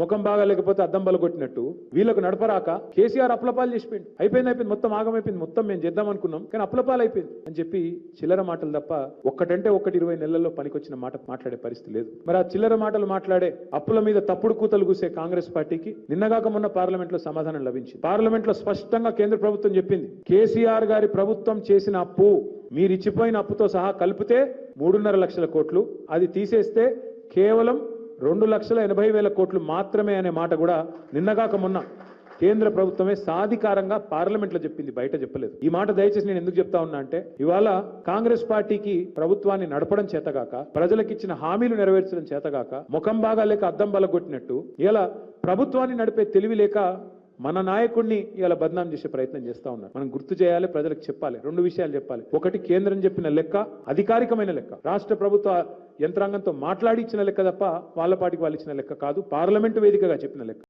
ముఖం బాగా లేకపోతే అద్దం బలగొట్టినట్టు వీళ్ళకు నడపరాక కేసీఆర్ అప్లపాలు చేసిపోయింది అయిపోయింది అయిపోయింది. మొత్తం ఆగమైపోయింది. మొత్తం మేము చేద్దాం అనుకున్నాం. కానీ అప్లపాలు అయిపోయింది అని చెప్పి చిల్లర మాటలు తప్ప ఒక్కటంటే ఒక్కటి ఇరవై నెలల్లో పనికొచ్చిన మాట మాట్లాడే పరిస్థితి లేదు. మరి ఆ చిల్లర మాటలు మాట్లాడే అప్పుల మీద తప్పుడు కూతలు కూసే కాంగ్రెస్ పార్టీకి నిన్నగాక మొన్న పార్లమెంట్లో సమాధానం లభించింది. పార్లమెంట్లో స్పష్టంగా కేంద్ర ప్రభుత్వం చెప్పింది కేసీఆర్ గారి ప్రభుత్వం చేసిన అప్పు మీరు ఇచ్చిపోయిన అప్పుతో సహా కలిపితే మూడున్నర లక్షల కోట్లు. అది తీసేస్తే కేవలం రెండు లక్షల ఎనభై వేల కోట్లు మాత్రమే అనే మాట కూడా నిన్నగాక మొన్న కేంద్ర ప్రభుత్వమే సాధికారంగా పార్లమెంట్లో చెప్పింది బయట చెప్పలేదు. ఈ మాట దయచేసి నేను ఎందుకు చెప్తా ఉన్నా అంటే ఇవాళ కాంగ్రెస్ పార్టీకి ప్రభుత్వాన్ని నడపడం చేతగాక ప్రజలకిచ్చిన హామీలు నెరవేర్చడం చేతగాక ముఖం బాగా లేక అద్దం బలగొట్టినట్టు ఇలా ప్రభుత్వాన్ని నడిపే తెలివి లేక మన నాయకుడిని ఇవాళ బదనాం చేసే ప్రయత్నం చేస్తా ఉన్నారు. మనం గుర్తు చేయాలి ప్రజలకు చెప్పాలి రెండు విషయాలు చెప్పాలి. ఒకటి కేంద్రం చెప్పిన లెక్క అధికారికమైన లెక్క. రాష్ట్ర ప్రభుత్వ యంత్రాంగంతో మాట్లాడి ఇచ్చిన లెక్క తప్ప వాళ్ళ పాటికి వాళ్ళు ఇచ్చిన లెక్క కాదు పార్లమెంటు వేదికగా చెప్పిన లెక్క.